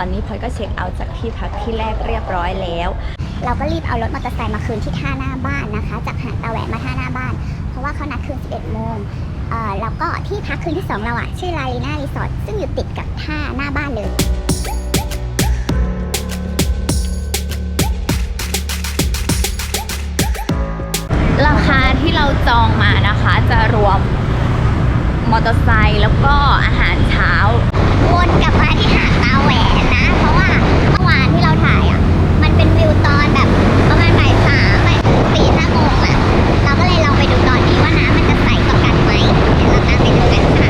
อนนี้พลอยก็เช็คเอาท์จากที่พักที่แรกเรียบร้อยแล้ว เราก็รีบเอารถมอเตอร์ไซค์มาคืนที่ท่าหน้าบ้านนะคะ จากหาดตาแหวนมาท่าหน้าบ้าน เพราะว่าเขานัดคืน 11 โมงเอ่อแล้วก็ที่พักคืนที่ 2 เราอะชื่อลาลีน่ารีสอร์ทซึ่งอยู่ติดกับท่าหน้าบ้านเลยราคาที่เราจองมานะคะจะรวมมอเตอร์ไซค์แล้วก็อาหารเช้าวนกลับมาที่หาดตา แหวนนะ เพราะว่าเมื่อวานที่เราถ่ายอะ มันเป็นวิวตอนแบบประมาณบ่ายสามบ่ายสี่ห้าโมงอะ เราก็เลยลองไปดูตอนนี้ว่าน้ำมันจะใสต่อกันไหมเดี๋ยวเราตามไปดูกันค่ะ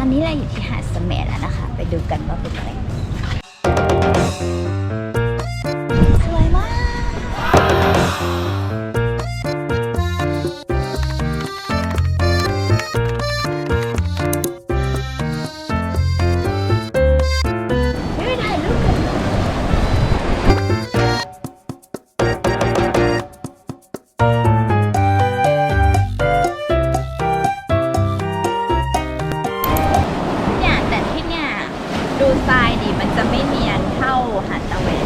ตอนนี้เราอยู่ที่หาดเสมแล้วนะคะ ไปดูกันว่าเป็นอะไง นเท่าหาดตะเวน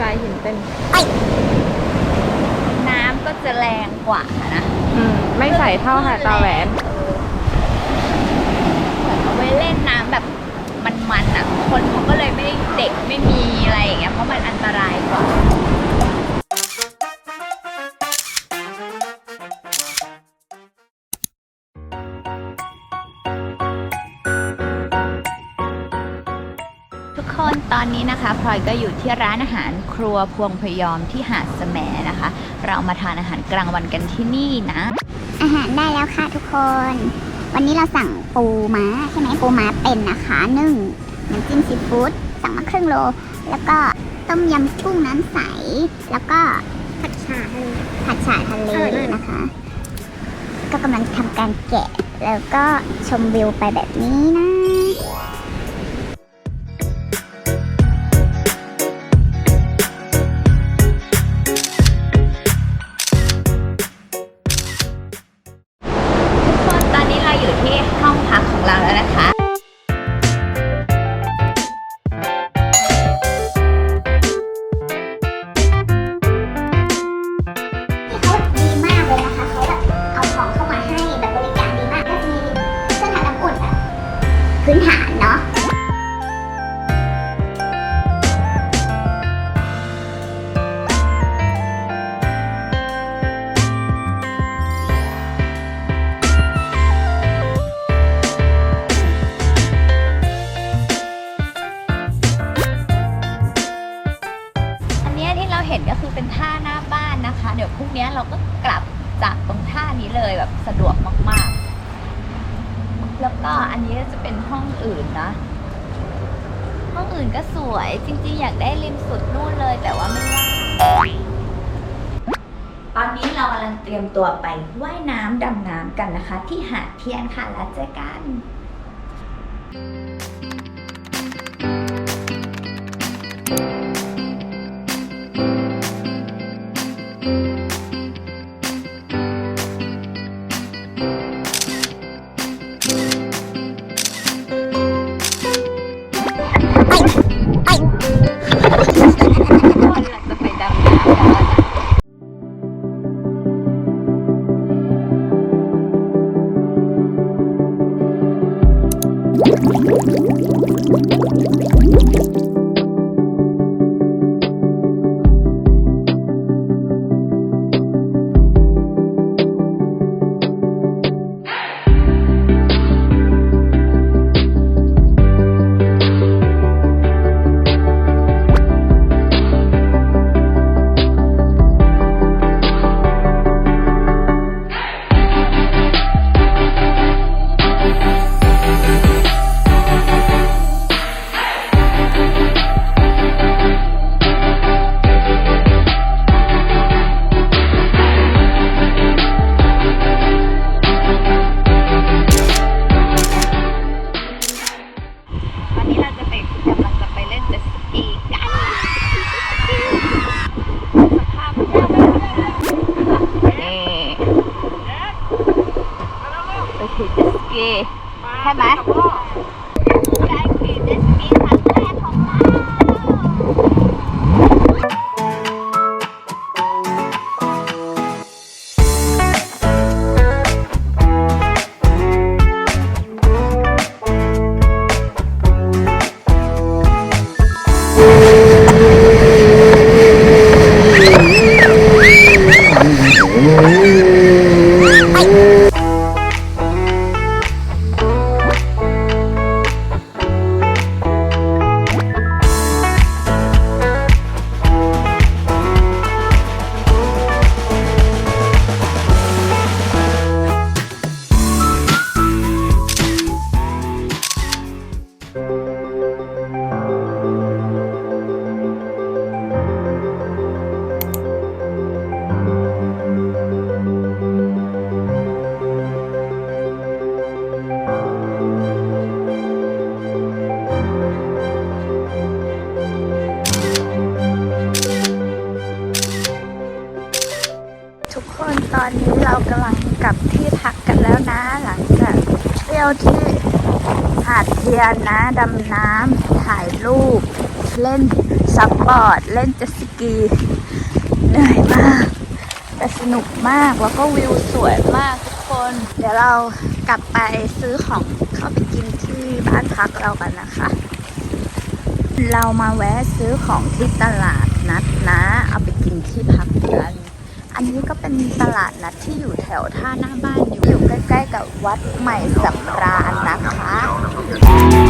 ทรายหินเป็นน้ำก็จะแรงกว่านะอืมไม่ใส่เท่าหาดตาแหวนแบบเอาไว้เล่นน้ำแบบมันๆอะ คนเขาก็เลยไม่เด็กไม่มีอะไรอย่างเงี้ยเพราะมันอันตรายกว่า คนตอนนี้นะคะพลอยก็อยู่ที่ร้านอาหารครัวพวงพยอมที่หาดแสมนะคะ เรามาทานอาหารกลางวันกันที่นี่นะ อาหารได้แล้วค่ะทุกคน วันนี้เราสั่งปูม้าใช่ไหมปูม้าเป็นนะคะนึ่งน้ำจิ้มซีฟู้ดสั่งมาครึ่งโล แล้วก็ต้มยำกุ้งน้ำใส แล้วก็ผัดฉาทะเลผัดฉาทะเลนะคะ ก็กำลังทำการแกะ แล้วก็ชมวิวไปแบบนี้นะ ก็อันนี้จะเป็นห้องอื่นนะ ห้องอื่นก็สวยจริงๆ อยากได้ริมสุดนู่นเลย แต่ว่าไม่ว่างตอนนี้เรากำลังเตรียมตัวไปว่ายน้ำดำน้ำกันนะคะ ที่หาดเทียนค่ะแล้วเจอกันคน นี้เรากำลังกลับที่พักกันแล้วนะ หลังจากเที่ยวที่หาดเทียนนะดำน้ำถ่ายรูป เล่นซับบอร์ด เล่นเจ็ตสกีเหนื่อยมาก แต่สนุกมากแล้วก็วิวสวยมากทุกคน เดี๋ยวเรากลับไปซื้อของเข้าไปกินที่บ้านพักเรากันนะคะ เรามาแวะซื้อของที่ตลาดนัดนะ เอาไปกินที่พักกัน อันนี้ก็เป็นตลาดนัดที่อยู่แถวท่าหน้าบ้านอยู่ใกล้ๆกับวัดใหม่สำราญนะคะ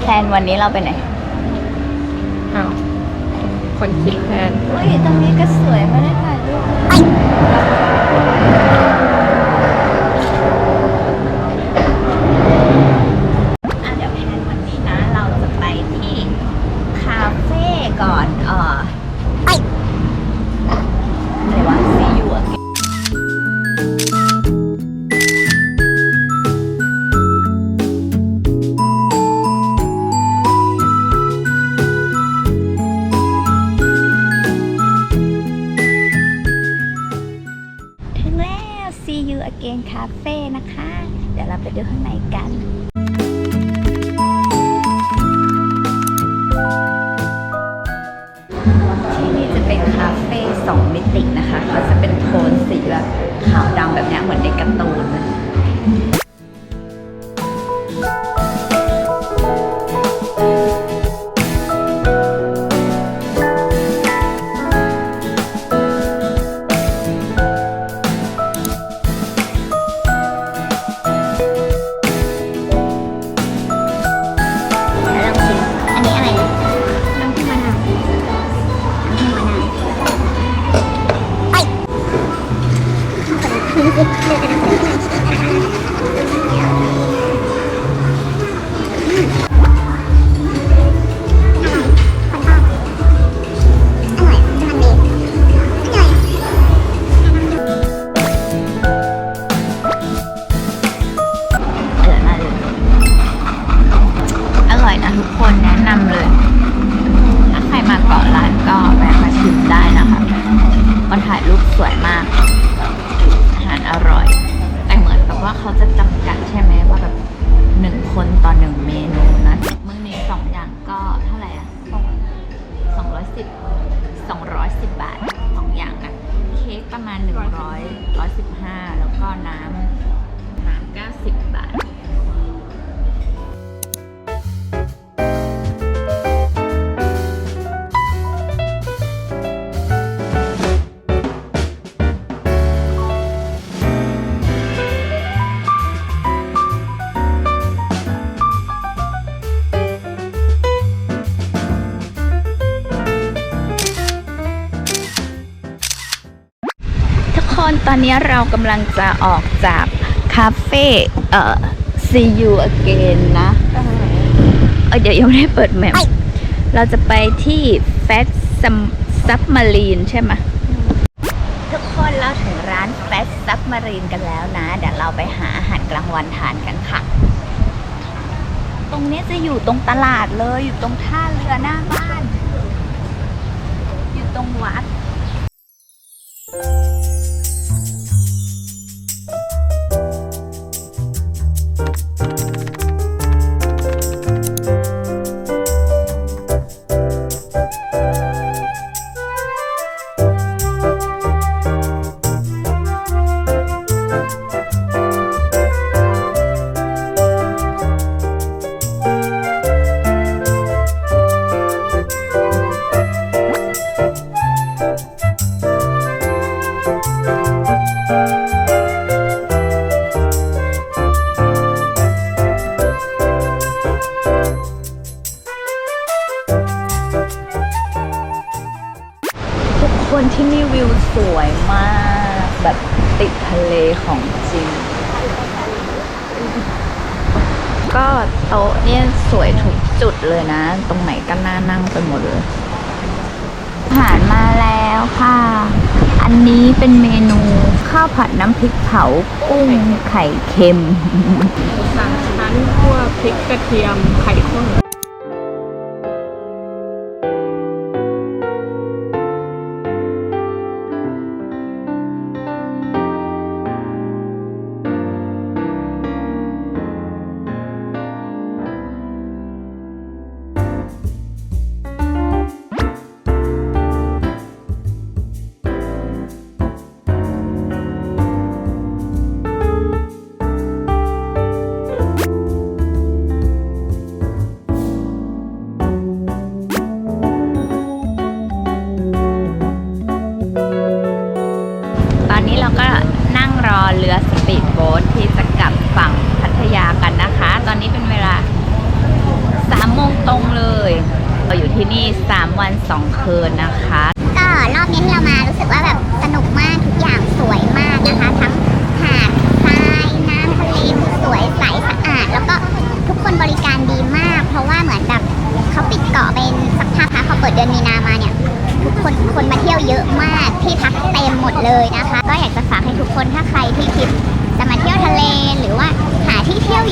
แพลนวันนี้เราไปไหนอ้าวคนคิดแทนเฮ้ยตรงนี้ก็สวยไม่ได้ถ่ายรูปอ่ afternoon, me. อนนี้เรากำลังจะออกจากคาเฟ่เอ่อ see you again นะเอ้ยเดี๋ยวยังไม่ได้เปิดแมปเราจะไปที่แฟชซับมารีนใช่ไหมทุกคนเราถึงร้านแฟชซับมารีนกันแล้วนะ เดี๋ยวเราไปหาอาหารกลางวันทานกันค่ะ ตรงนี้จะอยู่ตรงตลาดเลย อยู่ตรงท่าเรือหน้าบ้าน อยู่ตรงวัด ก็โต๊ะเนี่ยสวยทุกจุดเลยนะ ตรงไหนก็น่านั่งไปหมดเลยอาหารมาแล้วค่ะ อันนี้เป็นเมนูข้าวผัดน้ำพริกเผากุ้งไข่เค็มสามชั้นคั่วพริกกระเทียมไข่ข้น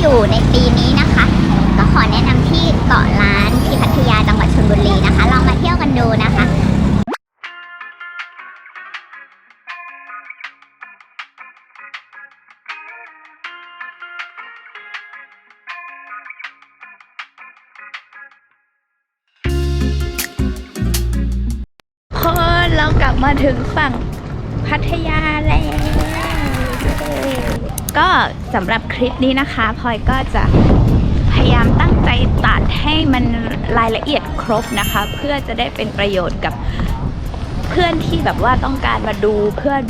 อยู่ในปีนี้นะคะ ก็ขอแนะนำที่เกาะล้านที่พัทยาจังหวัดชลบุรีนะคะ ลองมาเที่ยวกันดูนะคะคนเรากลับมาถึงฝั่งพัทยา ก็สำหรับคลิปนี้นะคะพลอยก็จะพยายามตั้งใจตัดให้มันรายละเอียดครบนะคะ เพื่อจะได้เป็นประโยชน์กับเพื่อนที่แบบว่าต้องการมาดูเพื่อน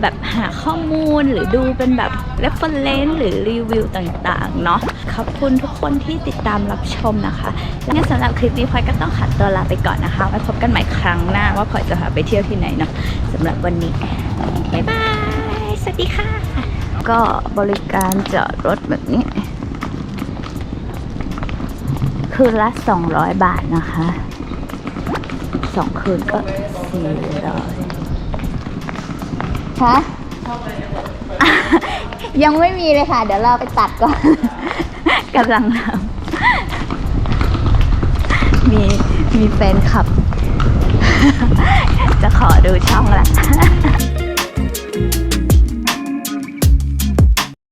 แบบหาข้อมูลหรือดูเป็นแบบ reference หรือรีวิวต่างๆ เนาะขอบคุณทุกคนที่ติดตามรับชมนะคะงั้นสำหรับคลิปนี้พลอยก็ต้องขัดตัวลาไปก่อนนะคะไว้พบกันใหม่ครั้งหน้าว่าพลอยจะพาไปเที่ยวที่ไหนเนาะสำหรับวันนี้บ๊ายบาย สวัสดีค่ะ ก็บริการจอดรถแบบนี้ คืนละ 200 บาทนะคะสองคืนก็ 400ฮะยังไม่มีเลยค่ะ เดี๋ยวเราไปตัดก่อนกำลังทำมีมีแฟนคลับ จะขอดูช่องละ